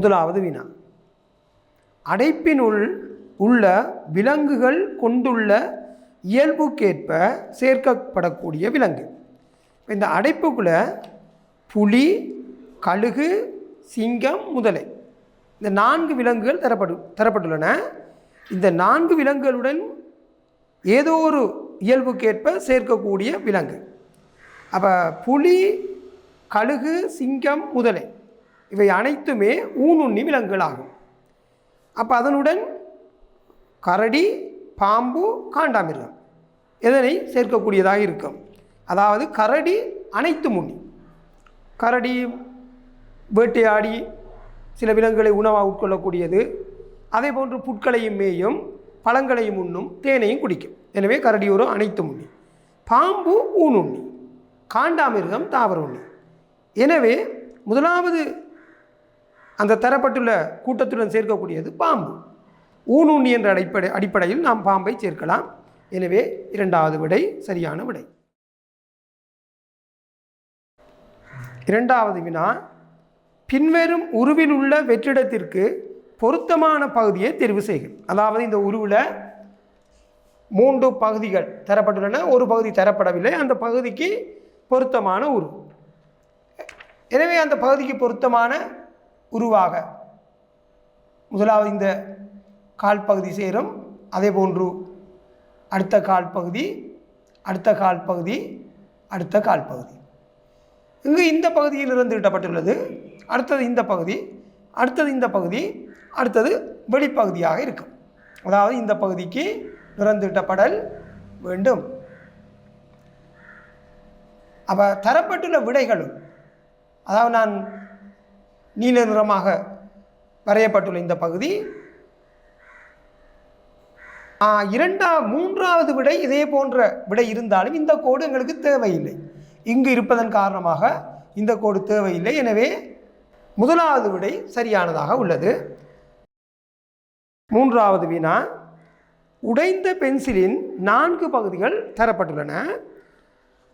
முதலாவது வினா. அடைப்பினுள் உள்ள விலங்குகள் கொண்டுள்ள இயல்புக்கேற்ப சேர்க்கப்படக்கூடிய விலங்கு. இந்த அடைப்புக்குள்ள புலி கழுகு சிங்கம் முதலை. இந்த நான்கு விலங்குகள் தரப்படு தரப்பட்டுள்ளன. இந்த நான்கு விலங்குகளுடன் ஏதோ ஒரு இயல்புக்கேற்ப சேர்க்கக்கூடிய விலங்கு. அப்போ புலி கழுகு சிங்கம் முதலை. இவை அனைத்துமே ஊனுண்ணி விலங்குகளாகும். அப்போ அதனுடன் கரடி பாம்பு காண்டாமிருகம் இதனை சேர்க்கக்கூடியதாக இருக்கும். அதாவது கரடி அனைத்து முன்னி. கரடி வேட்டையாடி சில விலங்குகளை உணவாக உட்கொள்ளக்கூடியது. அதே போன்று புட்களையும் மேயும் பழங்களையும் உண்ணும் தேனையும் குடிக்கும். எனவே கரடி ஒரு அனைத்து உண்ணி பாம்பு ஊனுண்ணி. காண்டாமிருகம் தாவர உண்ணி. எனவே முதலாவது அந்த தரப்பட்டுள்ள கூட்டத்துடன் சேர்க்கக்கூடியது பாம்பு. ஊனூன்னி என்ற அடிப்படை அடிப்படையில் நாம் பாம்பை சேர்க்கலாம். எனவே இரண்டாவது விடை சரியான விடை. இரண்டாவது வினா பின்வரும் உருவில் உள்ள வெற்றிடத்திற்கு பொருத்தமான பகுதியை தெரிவு செய்க. அதாவது இந்த உருவில் மூன்று பகுதிகள் தரப்பட்டுள்ளன ஒரு பகுதி தரப்படவில்லை அந்த பகுதிக்கு பொருத்தமான உரு. எனவே அந்த பகுதிக்கு பொருத்தமான உருவாக. முதலாவது இந்த கால் பகுதி சேரும். அதே போன்று அடுத்த கால் பகுதி அடுத்த கால் பகுதி அடுத்த கால் பகுதி இங்கு இந்த பகுதியில் இருந்து ஈட்டப்பட்டுள்ளது அடுத்தது இந்த பகுதி அடுத்தது இந்த பகுதி அடுத்தது வெளிப்பகுதியாக இருக்கும். அதாவது இந்த பகுதிக்கு நிறந்தீட்டப்படல் வேண்டும். அப்போ தரப்பட்டுள்ள விடைகளும் அதாவது நான் நீல நிறமாக வரையப்பட்டுள்ள இந்த பகுதி. ஆ, இரண்டா மூன்றாவது விடை இதே போன்ற விடை இருந்தாலும் இந்த கோடு எங்களுக்கு தேவையில்லை. இங்கு இருப்பதன் காரணமாக இந்த கோடு தேவையில்லை. எனவே முதலாவது விடை சரியானதாக உள்ளது. மூன்றாவது வினா உடைந்த பென்சிலின் நான்கு பகுதிகள் தரப்பட்டுள்ளன.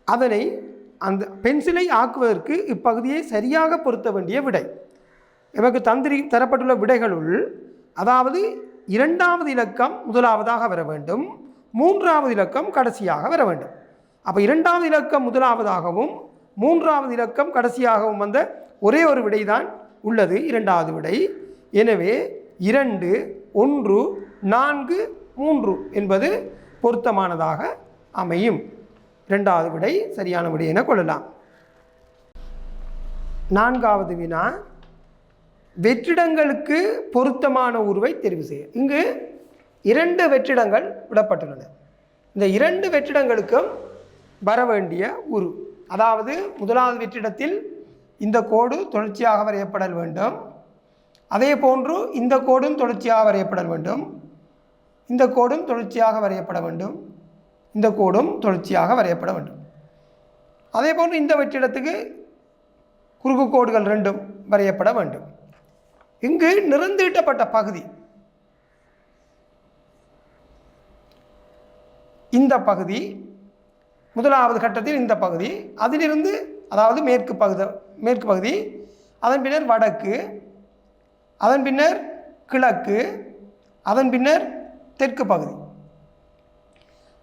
அதனை அந்த பென்சிலை ஆக்குவதற்கு இப்பகுதியை சரியாக பொருத்த வேண்டிய விடை. எமக்கு தந்திரி தரப்பட்டுள்ள விடைகளுள் அதாவது இரண்டாவது இலக்கம் முதலாவதாக வர வேண்டும் மூன்றாவது இலக்கம் கடைசியாக வர வேண்டும். அப்போ இரண்டாவது இலக்கம் முதலாவதாகவும் மூன்றாவது இலக்கம் கடைசியாகவும் வந்த ஒரே ஒரு விடைதான் உள்ளது இரண்டாவது விடை. எனவே இரண்டு ஒன்று நான்கு மூன்று என்பது பொருத்தமானதாக அமையும். இரண்டாவது விடை சரியான விடை என கொள்ளலாம். நான்காவது வினா வெற்றிடங்களுக்கு பொருத்தமான உருவை தெரிவு செய்ய. இங்கு இரண்டு வெற்றிடங்கள் விடப்பட்டுள்ளன. இந்த இரண்டு வெற்றிடங்களுக்கும் வர வேண்டிய உரு. அதாவது முதலாவது வெற்றிடத்தில் இந்த கோடு தொடர்ச்சியாக வரையப்படல் வேண்டும். அதே போன்று இந்த கோடும் தொடர்ச்சியாக வரையப்படல் வேண்டும். இந்த கோடும் தொடர்ச்சியாக வரையப்பட வேண்டும். இந்த கோடும் தொடர்ச்சியாக வரையப்பட வேண்டும். அதே போன்று இந்த வெற்றிடத்துக்கு குறுக்கு கோடுகள் ரெண்டும் வரையப்பட வேண்டும். இங்கு நிறந்தீட்டப்பட்ட பகுதி. இந்த பகுதி முதலாவது கட்டத்தில் இந்த பகுதி அதிலிருந்து அதாவது மேற்கு பகுதி மேற்கு பகுதி அதன் பின்னர் வடக்கு அதன் பின்னர் கிழக்கு அதன் பின்னர் தெற்கு பகுதி.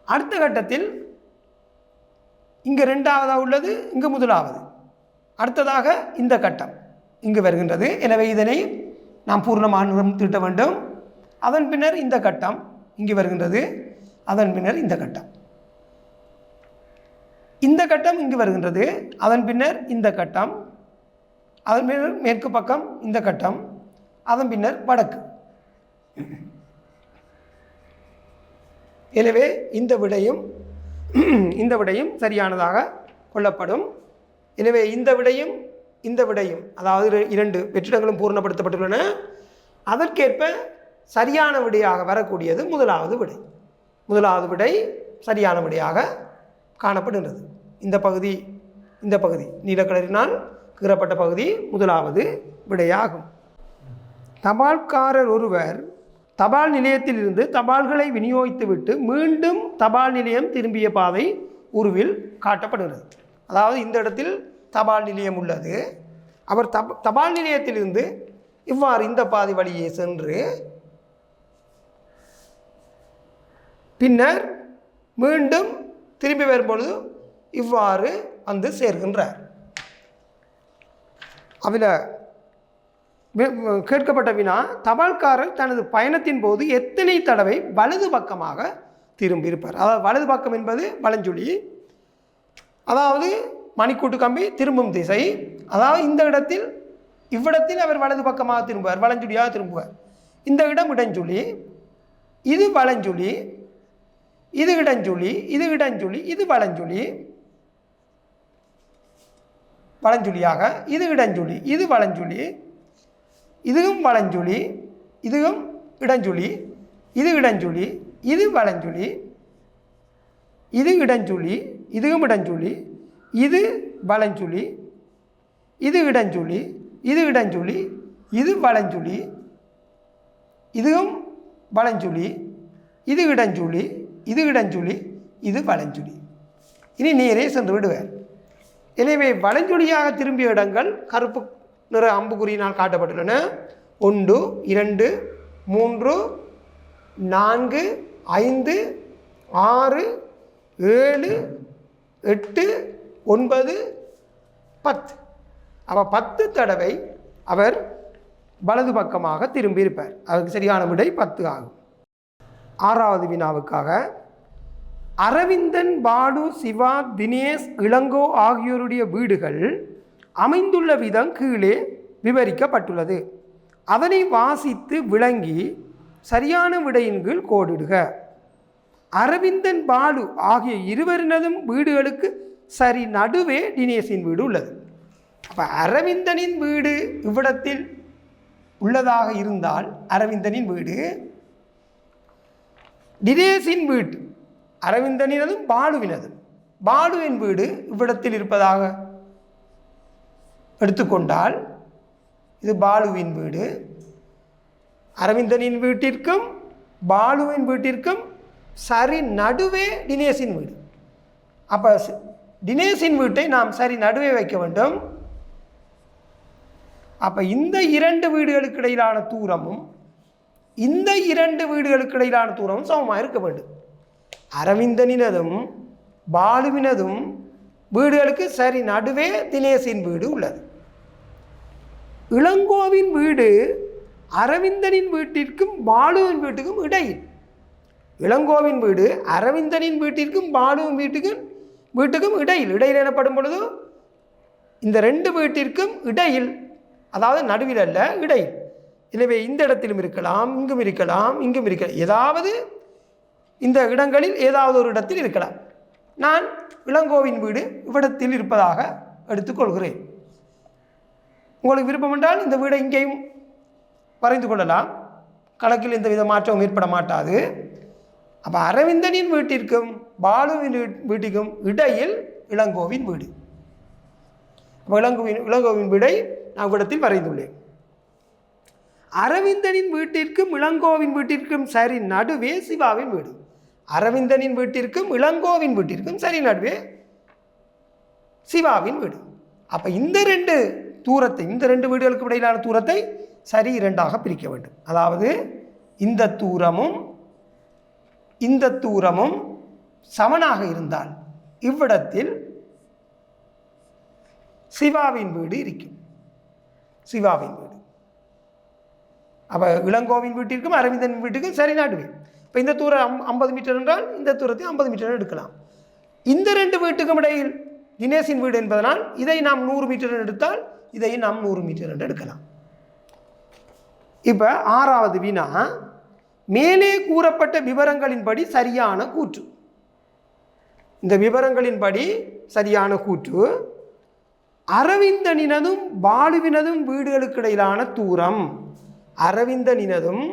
அடுத்த கட்டத்தில் இங்கு ரெண்டாவதாக உள்ளது இங்கு முதலாவது. அடுத்ததாக இந்த கட்டம் இங்கு வருகின்றது. எனவே இதனை நாம் பூர்ணமாக திட்ட தீட்ட வேண்டும். அதன் பின்னர் இந்த கட்டம் இங்கு வருகின்றது. அதன் பின்னர் இந்த கட்டம். இந்த கட்டம் இங்கு வருகின்றது. அதன் பின்னர் இந்த கட்டம். அதன் பின்னர் மேற்கு பக்கம் இந்த கட்டம். அதன் பின்னர் வடக்கு. எனவே இந்த விடையும் இந்த விடையும் சரியானதாக கொள்ளப்படும். எனவே இந்த விடையும் இந்த விடையும் அதாவது இரண்டு வெற்றிடங்களும் பூர்ணப்படுத்தப்பட்டுள்ளன. அதற்கேற்ப சரியான விடையாக வரக்கூடியது முதலாவது விடை. முதலாவது விடை சரியான விடையாக காணப்படுகிறது இந்த பகுதி இந்த பகுதி நீலக்கலரினால் கீறப்பட்ட பகுதி முதலாவது விடையாகும். தபால்காரர் ஒருவர் தபால் நிலையத்திலிருந்து தபால்களை விநியோகித்துவிட்டு மீண்டும் தபால் நிலையம் திரும்பிய பாதை உருவில் காட்டப்படுகிறது. அதாவது இந்த இடத்தில் தபால் நிலையம் உள்ளது. அவர் தப் தபால் நிலையத்திலிருந்து இவ்வாறு இந்த பாதி வழியே சென்று பின்னர் மீண்டும் திரும்பி வரும்பொழுது இவ்வாறு வந்து சேர்கின்றார். அதில் கேட்கப்பட்ட வினா தபால்காரர் தனது பயணத்தின் போது எத்தனை தடவை வலது பக்கமாக திரும்பியிருப்பார். அதாவது வலது பக்கம் என்பது வலஞ்சுழி அதாவது மணிக்கூட்டு கம்பி திரும்பும் திசை. அதாவது இந்த இடத்தில் இவ்விடத்தில் அவர் வலது பக்கமாக திரும்புவார். வலஞ்சுழியாக திரும்புவார். இந்த இடம் இடஞ்சுழி இது வலஞ்சுழி இது இடஞ்சுழி இது இடஞ்சுழி இது வலஞ்சுழி. வலஞ்சுழியாக இது இடஞ்சுழி இது வலஞ்சுழி இதுவும் வலஞ்சுழி இதுவும் இடஞ்சுழி இது இடஞ்சுழி இது வலஞ்சுழி இது இடஞ்சுழி இதுவும் இடஞ்சுழி. இது வலஞ்சுழி இது இடஞ்சுழி இது இடஞ்சுழி இது வலஞ்சுழி இதுவும் வலஞ்சுழி இது இடஞ்சுழி இது இடஞ்சுழி இது வலஞ்சுழி இனி நீரே சென்று விடுவார். எனவே வலஞ்சுழியாக திரும்பிய இடங்கள் கருப்பு நிற அம்புக்குறியினால் காட்டப்பட்டுள்ளன. ஒன்று இரண்டு மூன்று நான்கு ஐந்து ஆறு ஏழு எட்டு ஒன்பது பத்து. அப்போ பத்து தடவை அவர் வலது பக்கமாக திரும்பியிருப்பார். அதுக்கு சரியான விடை பத்து ஆகும். ஆறாவது வினாவுக்காக அரவிந்தன் பாலு சிவா தினேஷ் இளங்கோ ஆகியோருடைய வீடுகள் அமைந்துள்ள விதம் கீழே விவரிக்கப்பட்டுள்ளது. அதனை வாசித்து விளங்கி சரியான விடையின் கீழ் கோடிடுக. அரவிந்தன் பாலு ஆகிய இருவரினதும் வீடுகளுக்கு சரி நடுவே தினேஷின் வீடு உள்ளது. அப்போ அரவிந்தனின் வீடு இவ்விடத்தில் உள்ளதாக இருந்தால் அரவிந்தனின் வீடு. தினேஷின் வீட்டு அரவிந்தனினதும் பாலுவினதும் பாலுவின் வீடு இவ்விடத்தில் இருப்பதாக எடுத்துக்கொண்டால் இது பாலுவின் வீடு. அரவிந்தனின் வீட்டிற்கும் பாலுவின் வீட்டிற்கும் சரி நடுவே தினேஷின் வீடு. அப்போ தினேஷின் வீட்டை நாம் சரி நடுவே வைக்க வேண்டும். அப்போ இந்த இரண்டு வீடுகளுக்கு இடையிலான தூரமும் இந்த இரண்டு வீடுகளுக்கு இடையிலான தூரமும் சமமாக இருக்க வேண்டும். அரவிந்தனினதும் பாலுவினதும் வீடுகளுக்கு சரி நடுவே தினேஷின் வீடு உள்ளது. இளங்கோவின் வீடு அரவிந்தனின் வீட்டிற்கும் பாலுவின் வீட்டுக்கும் இடையில். இளங்கோவின் வீடு அரவிந்தனின் வீட்டிற்கும் பாலுவின் வீட்டுக்கும் வீட்டுக்கும் இடையில் இடையில் எனப்படும் பொழுது இந்த ரெண்டு வீட்டிற்கும் இடையில் அதாவது நடுவில் அல்ல இடையில். எனவே இந்த இடத்திலும் இருக்கலாம் இங்கும் இருக்கலாம் இங்கும் இருக்கலாம் ஏதாவது இந்த இடங்களில் ஏதாவது ஒரு இடத்தில் இருக்கலாம். நான் இளங்கோவின் வீடு இவ்விடத்தில் இருப்பதாக எடுத்துக்கொள்கிறேன் உங்களுக்கு விருப்பம் என்றால் இந்த வீடை இங்கேயும் வரைந்து கொள்ளலாம். கணக்கில் எந்த வித மாற்றமும் ஏற்பட மாட்டாது. அப்போ அரவிந்தனின் வீட்டிற்கும் பாலுவின் வீட்டுக்கும் வீட்டிற்கும் இடையில் இளங்கோவின் வீடு. அப்போ இளங்கோவின் இளங்கோவின் வீடை நான் இவ்விடத்தில் வரைந்துள்ளேன். அரவிந்தனின் வீட்டிற்கும் இளங்கோவின் வீட்டிற்கும் சரி நடுவே சிவாவின் வீடு. அரவிந்தனின் வீட்டிற்கும் இளங்கோவின் வீட்டிற்கும் சரி நடுவே சிவாவின் வீடு. அப்போ இந்த ரெண்டு தூரத்தை இந்த ரெண்டு வீடுகளுக்கு இடையிலான தூரத்தை சரி இரண்டாக பிரிக்க வேண்டும். அதாவது இந்த தூரமும் இந்த தூரமும் சமனாக இருந்தால் இவ்விடத்தில் சிவாவின் வீடு இருக்கும். சிவாவின் வீடு. அப்போ இளங்கோவின் வீட்டிற்கும் அரவிந்தன் வீட்டுக்கும் சரி நடுவே இப்போ இந்த தூரம் ஐம்பது மீட்டர் என்றால் இந்த தூரத்தை ஐம்பது மீட்டர் எடுக்கலாம். இந்த ரெண்டு வீட்டுக்கும் இடையில் தினேஷின் வீடு என்பதனால் இதை நாம் நூறு மீட்டர் எடுத்தால் இதை நாம் நூறு மீட்டர் என்று எடுக்கலாம். இப்போ ஆறாவது வீணா மேலே கூறப்பட்ட விவரங்களின்படி சரியான கூற்று. இந்த விவரங்களின்படி சரியான கூற்று அரவிந்தனினதும் பாலுவினதும் வீடுகளுக்கு இடையிலான தூரம். அரவிந்தனினதும்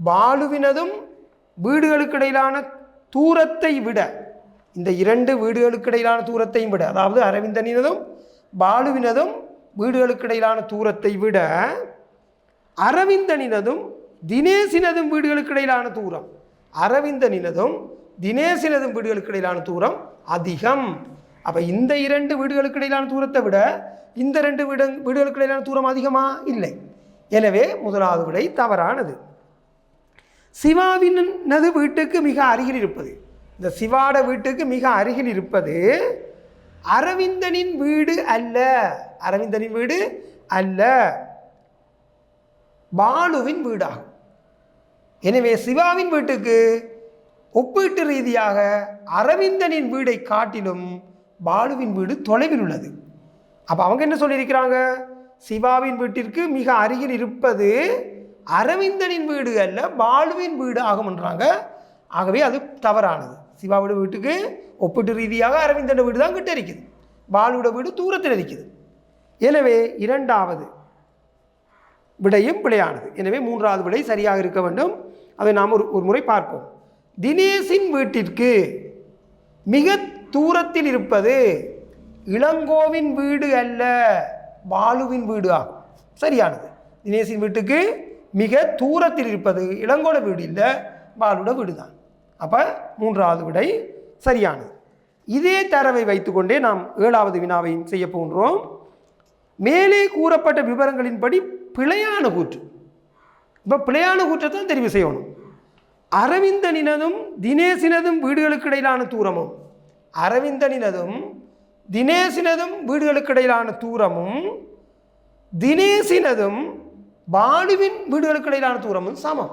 பாலுவினதும் வீடுகளுக்கு இடையிலான தூரத்தை விட இந்த இரண்டு வீடுகளுக்கு இடையிலான தூரத்தையும் விட அதாவது அரவிந்தனினதும் பாலுவினதும் வீடுகளுக்கு இடையிலான தூரத்தை விட அரவிந்தனினதும் தினேசினதும் வீடுகளுக்கு இடையிலான தூரம். அரவிந்தனினதும் தினேசினதும் வீடுகளுக்கு இடையிலான தூரம் அதிகம். அப்போ இந்த இரண்டு வீடுகளுக்கு இடையிலான தூரத்தை விட இந்த ரெண்டு வீடு வீடுகளுக்கு இடையிலான தூரம் அதிகமா? இல்லை. எனவே முதலாவது விடை தவறானது. சிவாவினது வீட்டுக்கு மிக அருகில் இருப்பது. இந்த சிவாட வீட்டுக்கு மிக அருகில் இருப்பது அரவிந்தனின் வீடு அல்ல. அரவிந்தனின் வீடு அல்ல. பாலுவின் வீடாகும். எனவே சிவாவின் வீட்டுக்கு ஒப்பீட்டு ரீதியாக அரவிந்தனின் வீடை காட்டிலும் பாலுவின் வீடு தொலைவில் உள்ளது. அப்போ அவங்க என்ன சொல்லியிருக்கிறாங்க? சிவாவின் வீட்டிற்கு மிக அருகில் இருப்பது அரவிந்தனின் வீடு அல்ல பாலுவின் வீடு ஆகும்ன்றாங்க ஆகவே அது தவறானது. சிவாவோட வீட்டுக்கு ஒப்பீட்டு ரீதியாக அரவிந்தன் வீடு தான் கிட்ட இருக்குது. பாலுவோட வீடு தூரத்தில் இருக்குது. எனவே இரண்டாவது விடையும் பிழையானது எனவே மூன்றாவது விடை சரியாக இருக்க வேண்டும். அதை நாம் ஒரு ஒரு முறை பார்ப்போம். தினேஷின் வீட்டிற்கு மிக தூரத்தில் இருப்பது இளங்கோவின் வீடு அல்ல பாலுவின் வீடு ஆகும். சரியானது. தினேஷின் வீட்டுக்கு மிக தூரத்தில் இருப்பது இளங்கோட வீடு இல்லை பாலுட வீடு தான் அப்போ மூன்றாவது விடை சரியானது. இதே தரவை வைத்துக்கொண்டே நாம் ஏழாவது வினாவையும் செய்ய போன்றோம் மேலே கூறப்பட்ட விவரங்களின்படி பிழையான கூற்று. இப்போ பிழையான கூற்றை தான் தெரிவு செய்யணும். அரவிந்தனினதும் தினேசினதும் வீடுகளுக்கு இடையிலான தூரமும். அரவிந்தனினதும் தினேசினதும் வீடுகளுக்கு இடையிலான தூரமும் தினேசினதும் பாலுவின் வீடுகளுக்கு இடையிலான தூரமும் சமம்.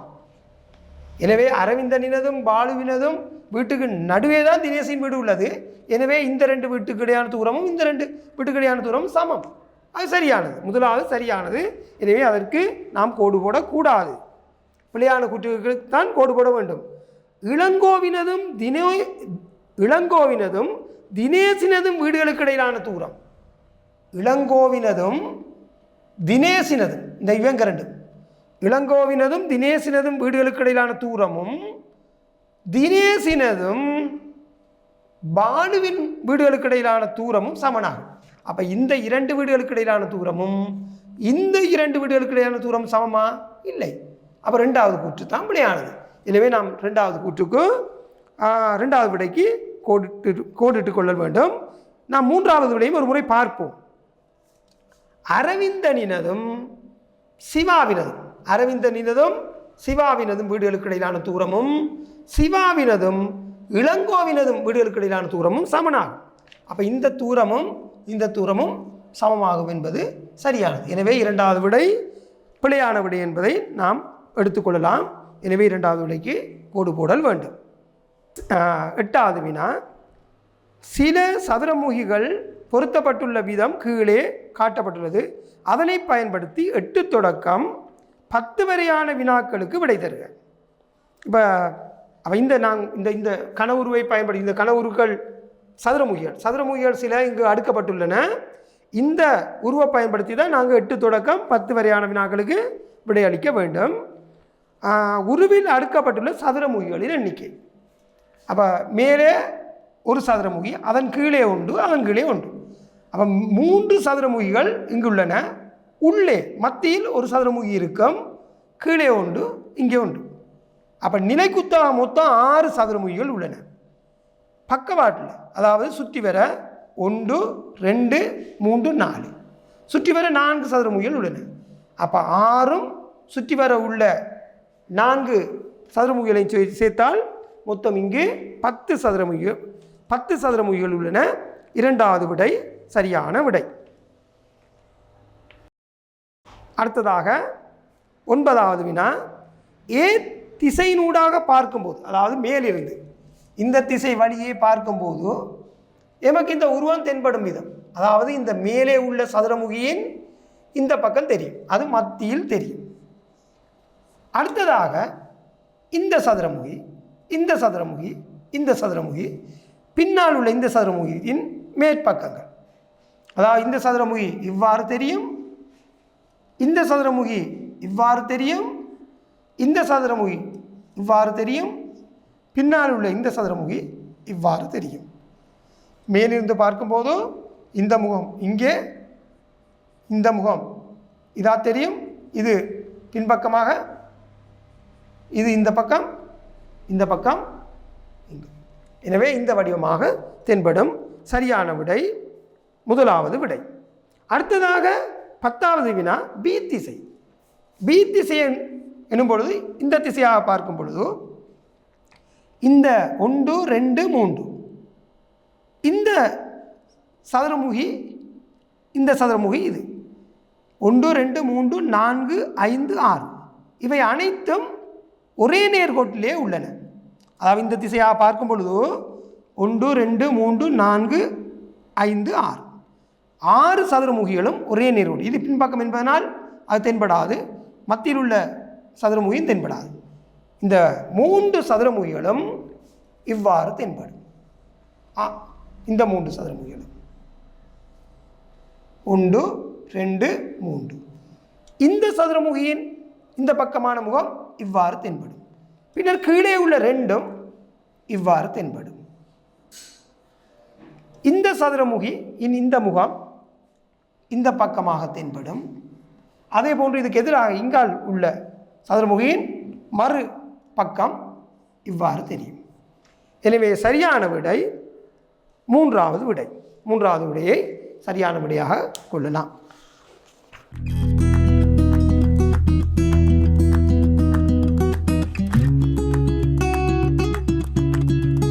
எனவே அரவிந்தனினதும் பாலுவினதும் வீட்டுக்கு நடுவே தான் தினேசின் வீடு உள்ளது. எனவே இந்த ரெண்டு வீட்டுக்கு இடையான தூரமும் இந்த ரெண்டு வீட்டுக்கு இடையான தூரமும் சமம். அது சரியானது. முதலாவது சரியானது. எனவே அதற்கு நாம் கோடு போடக்கூடாது. பிள்ளையான குற்றங்களுக்கு தான் கோடு போட வேண்டும். இளங்கோவினதும் தினே இளங்கோவினதும் தினேசினதும் வீடுகளுக்கு இடையிலான தூரம். இளங்கோவினதும் தினேசினதும் இந்த இவங்க ரெண்டு. இளங்கோவினதும் தினேசினதும் வீடுகளுக்கு இடையிலான தூரமும் தினேசினதும் பாலுவின் வீடுகளுக்கு இடையிலான தூரமும் சமனாகும். அப்போ இந்த இரண்டு வீடுகளுக்கு இடையிலான தூரமும் இந்த இரண்டு வீடுகளுக்கு இடையிலான தூரம் சமமா? இல்லை. அப்போ ரெண்டாவது கூற்று தான் பிழையானது எனவே நாம் ரெண்டாவது கூற்றுக்கு ரெண்டாவது விடைக்கு கோடிட்டு கோடிட்டு கொள்ள வேண்டும். நாம் மூன்றாவது விடையும் ஒரு முறை பார்ப்போம். அரவிந்தனினதும் சிவாவினதும் அரவிந்தனினதும் சிவாவினதும் வீடுகளுக்கு இடையிலான தூரமும் சிவாவினதும் இளங்கோவினதும் வீடுகளுக்கு இடையிலான தூரமும் சமனாகும். அப்போ இந்த தூரமும் இந்த தூரமும் சமமாகும் என்பது சரியானது. எனவே இரண்டாவது விடை பிழையான விடை என்பதை நாம் எடுத்துக்கொள்ளலாம். எனவே இரண்டாவது விடைக்கு கோடு போடல் வேண்டும். எட்டாவது வினா. சில சதுரமுகிகள் பொருத்தப்பட்டுள்ள விதம் கீழே காட்டப்பட்டுள்ளது. அதனை பயன்படுத்தி எட்டு தொடக்கம் பத்து வரையான வினாக்களுக்கு விடை தருக. இப்போ அப்போ இந்த நான் இந்த இந்த கனவுருவை பயன்படுத்தி இந்த கனவுருக்கள் சதுரமுகிகள் சதுரமுகிகள் சில இங்கு அடுக்கப்பட்டுள்ளன. இந்த உருவை பயன்படுத்தி தான் நாங்கள் எட்டு தொடக்கம் பத்து வரையான வினாக்களுக்கு விடையளிக்க வேண்டும். உருவில் அடுக்கப்பட்டுள்ள சதுரமுகிகளின் எண்ணிக்கை. அப்போ மேலே ஒரு சதுரமுகி அதன் கீழே உண்டு அதன் கீழே உண்டு. அப்போ மூன்று சதுரமுகிகள் இங்கு உள்ளன. உள்ளே மத்தியில் ஒரு சதுரமுகி இருக்கும் கீழே உண்டு இங்கே உண்டு. அப்போ நிலைக்குத்தா மொத்தம் ஆறு சதுரமுகிகள் உள்ளன. பக்கவாட்டில் அதாவது சுற்றி வர ஒன்று ரெண்டு மூன்று நாலு. சுற்றி வர நான்கு சதுரமுகிகள் உள்ளன. அப்போ ஆறும் சுற்றி வர உள்ள நான்கு சதுர முயலை சேர்த்தால் மொத்தம் இங்கு பத்து சதுரமுகிகள் பத்து சதுரமுகிகள் உள்ளன. இரண்டாவது விடை சரியான விடை. அடுத்ததாக ஒன்பதாவது வினா ஏ திசையினூடாக பார்க்கும்போது அதாவது மேலிருந்து இந்த திசை வழியே பார்க்கும்போது எமக்கு இந்த உருவம் தென்படும் விதம். அதாவது இந்த மேலே உள்ள சதுரமுகியின் இந்த பக்கம் தெரியும். அது மத்தியில் தெரியும். அடுத்ததாக இந்த சதுரமுகி இந்த சதுரமுகி இந்த சதுரமுகி பின்னால் உள்ள இந்த சதுரமுகியின் மேற்பக்கங்கள். அதாவது இந்த சதுரமுகி இவ்வாறு தெரியும் இந்த சதுரமுகி இவ்வாறு தெரியும் இந்த சதுரமுகி இவ்வாறு தெரியும் பின்னால் உள்ள இந்த சதுரமுகி இவ்வாறு தெரியும். மேலிருந்து பார்க்கும்போது இந்த முகம் இங்கே இந்த முகம். இதாக தெரியும்? இது பின்பக்கமாக. இது இந்த பக்கம் இந்த பக்கம். எனவே இந்த வடிவமாக தென்படும் சரியான விடை முதலாவது விடை. அடுத்ததாக பத்தாவது வினா பி திசை. பி திசை எனும் பொழுது இந்த திசையாக பார்க்கும் பொழுது இந்த ஒன்று ரெண்டு மூன்று. இந்த சதுரமுகி இந்த சதுரமுகி இது. ஒன்று ரெண்டு மூன்று நான்கு ஐந்து ஆறு. இவை அனைத்தும் ஒரே நேர்கோட்டிலே உள்ளன. அதாவது இந்த திசையாக பார்க்கும் பொழுது ஒன்று ரெண்டு மூன்று நான்கு ஐந்து ஆறு. ஆறு சதுரமுகிகளும் ஒரே நேர்கோடு இது பின்பக்கம் என்பதனால் அது தென்படாது. மத்தியில் உள்ள சதுரமுகியும் தென்படாது. இந்த மூன்று சதுரமுகிகளும் இவ்வாறு தென்படும். ஆ இந்த மூன்று சதுரமுகிகளும் ஒன்று ரெண்டு மூன்று. இந்த சதுரமுகியின் இந்த பக்கமான முகம் இவ்வாறு தென்படும். பின்னர் கீழே உள்ள ரெண்டும் இவ்வாறு தென்படும். இந்த சதுரமுகி இன் இந்த முகம் இந்த பக்கமாக தென்படும். அதே போன்று இதுக்கு எதிராக இங்கால் உள்ள சதுரமுகியின் மறு பக்கம் இவ்வாறு தெரியும். எனவே சரியான விடை மூன்றாவது விடை. மூன்றாவது விடையை சரியான விடையாக கொள்ளலாம்.